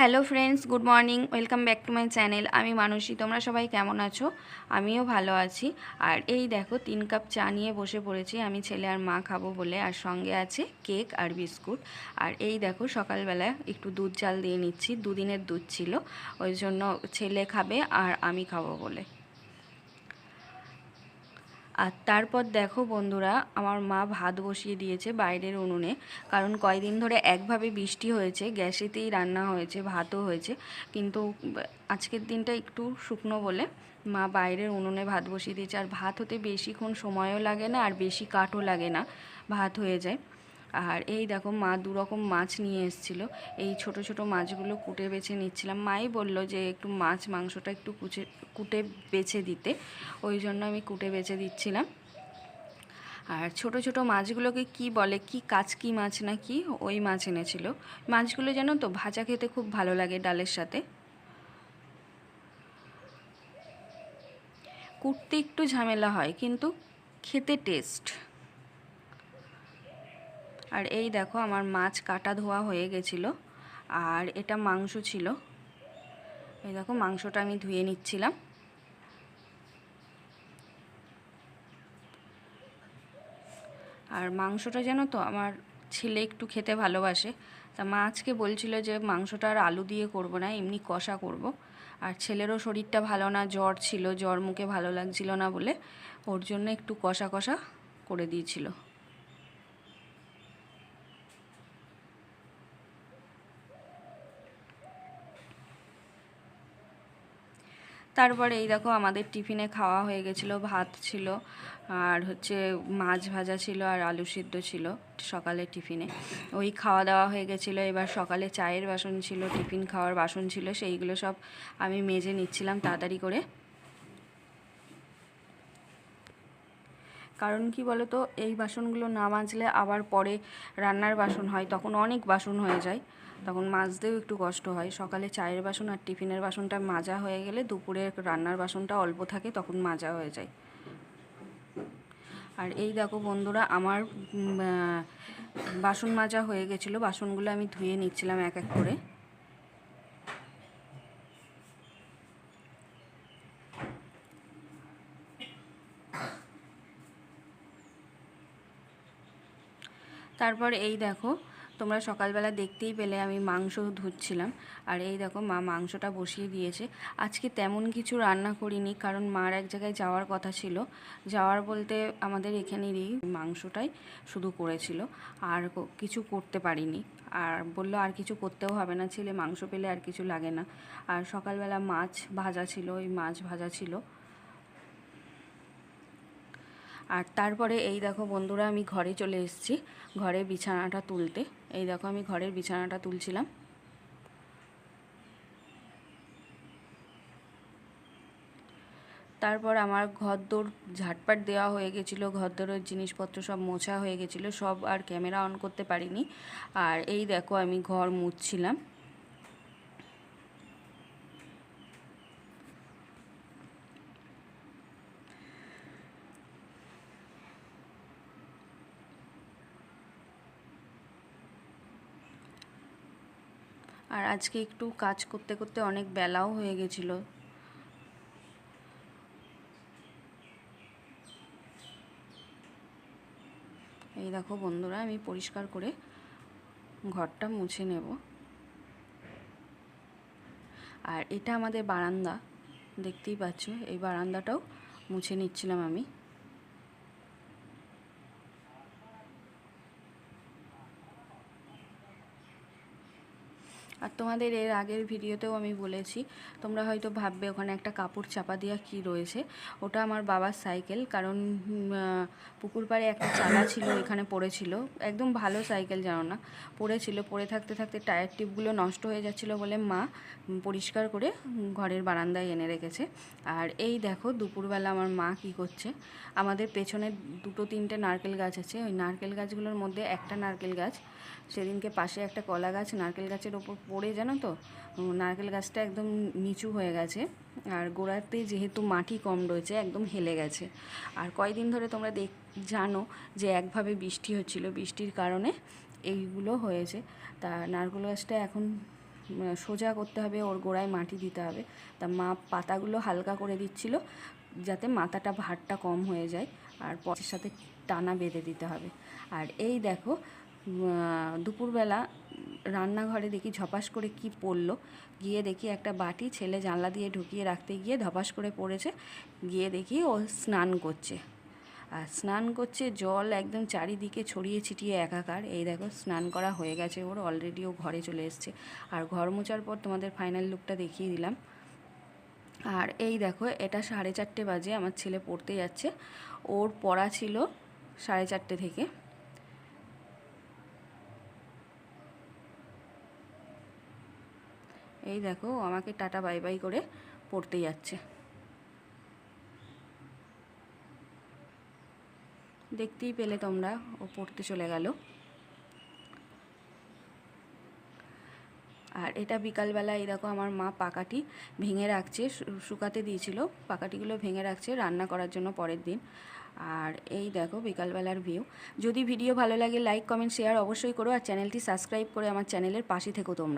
Hello friends, good morning, welcome back to my channel. আমি মানসী, তোমরা সবাই কেমন আছো? আমিও ভালো আছি। আর এই দেখো, তিন কাপ চা নিয়ে বসে পড়েছি। আমি ছেলে আর মা খাব বলে, আর সঙ্গে আছে কেক আর বিস্কুট। আর এই দেখো সকালবেলা একটু দুধ চাল দিয়ে নিচ্ছি। দুদিনের দুধ ছিল, ওই জন্য ছেলে খাবে আর আমি খাব বলে। আর তারপর দেখো বন্ধুরা, আমার মা ভাত বসিয়ে দিয়েছে বাইরের উনুনে। কারণ কয়দিন ধরে একভাবে বৃষ্টি হয়েছে, গ্যাসেতেই রান্না হয়েছে, ভাতও হয়েছে। কিন্তু আজকের দিনটা একটু শুকনো বলে মা বাইরের উনুনে ভাত বসিয়ে দিয়েছে। আর ভাত হতে বেশিক্ষণ সময়ও লাগে না, আর বেশি কাঠও লাগে না, ভাত হয়ে যায়। আর এই দেখো মা দু রকম মাছ নিয়ে এসেছিল। এই ছোট ছোট মাছগুলো কুটে বেছে নিচ্ছিলাম। মাই বলল যে একটু মাছ, মাংসটা একটু কুচে কুটে বেছে দিতে, ওই জন্য আমি কুটে বেছে দিচ্ছিলাম। আর ছোট ছোট মাছগুলোকে কি বলে, কি কাচকি মাছ না কি ওই মাছ এনেছিল। মাছগুলো জানো তো, ভাজা খেতে খুব ভালো লাগে ডালের সাথে। কুটতে একটু ঝামেলা হয়, কিন্তু খেতে টেস্ট। আর এই দেখো, আমার মাছ কাটা ধোয়া হয়ে গেছিল, আর এটা মাংস ছিল। এই দেখো, মাংসটা আমি ধুয়ে নিচ্ছিলাম। আর মাংসটা যেন তো আমার ছেলে একটু খেতে ভালোবাসে। তা মা আজকে বলছিল যে মাংসটা আর আলু দিয়ে করব না, এমনি কষা করব। আর ছেলেরও শরীরটা ভালো না, জ্বর ছিল, জ্বর মুখে ভালো লাগছিল না বলে ওর জন্য একটু কষা কষা করে দিয়েছিল। তারপরে এই দেখো আমাদের টিফিনে খাওয়া হয়ে গেছিল, ভাত ছিল, আর হচ্ছে মাছ ভাজা ছিল আর আলু সিদ্ধ ছিল সকালে টিফিনে। ওই খাওয়া দাওয়া হয়ে গেছিল, এবার সকালে চায়ের বাসন ছিল, টিফিন খাওয়ার বাসন ছিল, সেইগুলো সব আমি মেজে নিচ্ছিলাম তাড়াতাড়ি করে। কারণ কি বলতো, এই বাসনগুলো না মাজলে আবার পরে রান্নার বাসন হয়, তখন অনেক বাসন হয়ে যায়। তখন মাজতেও একটু কষ্ট হয়। সকালে চায়ের বাসন আর টিফিনের বাসনটা মাজা হয়ে গেলে দুপুরে রান্নার বাসনটা অল্প থাকে, তখন মাজা হয়ে যায়। আর এই দেখো বন্ধুরা, আমার বাসন মাজা হয়ে গেছিল। বাসনগুলো আমি ধুয়ে নিচ্ছিলাম এক এক করে। তারপর এই দেখো তোমরা সকালবেলা দেখতেই পেলে আমি মাংস ধুচ্ছিলাম। আর এই দেখো মা মাংসটা বসিয়ে দিয়েছে। আজকে তেমন কিছু রান্না করিনি কারণ মার এক জায়গায় যাওয়ার কথা ছিল। যাওয়ার বলতে আমাদের এখানেরই মাংসটাই শুধু করেছিল। আর কিছু করতে পারিনি। আর বলল আর কিছু করতেও হবে না, ছেলে মাংস পেলে আর কিছু লাগে না। আর সকালবেলা মাছ ভাজা ছিল, ওই মাছ ভাজা ছিল। আর তারপরে এই দেখো বন্ধুরা, আমি ঘরে চলে এসেছি, ঘরে বিছানাটা তুলতে। এই দেখো আমি ঘরের বিছানাটা তুলছিলাম। তারপর আমার ঘর ঘরদোর ঝাটপাট দেওয়া হয়ে গেছিল, ঘরদোরের জিনিসপত্র সব মোছা হয়ে গেছিল, সব আর ক্যামেরা অন করতে পারিনি। আর এই দেখো আমি ঘর মুছছিলাম। আর আজকে একটু কাজ করতে করতে অনেক বেলাও হয়ে গেছিল। এই দেখো বন্ধুরা, আমি পরিষ্কার করে ঘরটা মুছে নেব। আর এটা আমাদের বারান্দা, দেখতেই পাচ্ছ? এই বারান্দাটাও মুছে নিচ্ছিলাম আমি। আর তোমাদের এর আগের ভিডিওতেও আমি বলেছি, তোমরা হয়তো ভাববে ওখানে একটা কাপড় চাপা দেওয়া কি রয়েছে? ওটা আমার বাবার সাইকেল, কারণ পুকুর পাড়ে একটা চালা ছিল, এখানে পড়েছিল। একদম ভালো সাইকেল, জানো না? পড়েছিল, পড়ে থাকতে থাকতে টায়ার টিপগুলো নষ্ট হয়ে যাচ্ছিল বলে মা পরিষ্কার করে ঘরের বারান্দায় এনে রেখেছে। আর এই দেখো, দুপুরবেলা আমার মা কি করছে? আমাদের পেছনে দুটো তিনটে নারকেল গাছ আছে। ওই নারকেল গাছগুলোর মধ্যে একটা নারকেল গাছ, সেদিনকে পাশে একটা কলা গাছ, নারকেল গাছের ওপর পড়ে, জানো তো? নারকেল গাছটা একদম নিচু হয়ে গেছে। আর গোড়াতে যেহেতু মাটি কম রয়েছে, একদম হেলে গেছে। আর কয়দিন ধরে তোমরা দেখ, জানো যে একভাবে বৃষ্টি হচ্ছিল। বৃষ্টির কারণে এইগুলো হয়েছে। তা নারকেল গাছটা এখন সোজা করতে হবে, ওর গোড়ায় মাটি দিতে হবে। তা মা পাতাগুলো হালকা করে দিচ্ছিল, যাতে মাথাটা, ভারটা কম হয়ে যায়। আর পথের সাথে টানা বেঁধে দিতে হবে। আর এই দেখো দুপুরবেলা রান্নাঘরে দেখি ঝপাস করে কি পড়ল। গিয়ে দেখি একটা বাটি ছেলে জানলা দিয়ে ঢুকিয়ে রাখতে গিয়ে ধপাস করে পড়েছে। গিয়ে দেখি ও স্নান করছে। আর স্নান করছে, জল একদম চারিদিকে ছড়িয়ে ছিটিয়ে একাকার। এই দেখো, স্নান করা হয়ে গেছে ওর অলরেডি ও ঘরে চলে এসছে। আর ঘর মোছার পর তোমাদের ফাইনাল লুকটা দেখিয়ে দিলাম। আর এই দেখো, এটা সাড়ে চারটে বাজে, আমার ছেলে পড়তে যাচ্ছে। ওর পড়া ছিল সাড়ে চারটে থেকে। এই দেখো আমাকে টাটা, বাই বাই করে পড়তে যাচ্ছে। দেখতেই পেলে তোমরা, ও পড়তে চলে গেল। আর এটা বিকালবেলা, এই দেখো, আমার মা পাকাটি ভেঙে রাখছে শুকাতে দিয়েছিল। পাকাটিগুলো ভেঙে রাখছে, রান্না করার জন্য পরের দিন। আর এই দেখো, বিকালবেলার ভিউ যদি ভিডিও ভালো লাগে লাইক কমেন্ট শেয়ার অবশ্যই করো। আর চ্যানেলটি সাবস্ক্রাইব করে আমার চ্যানেলের পাশে থেকো তোমরা।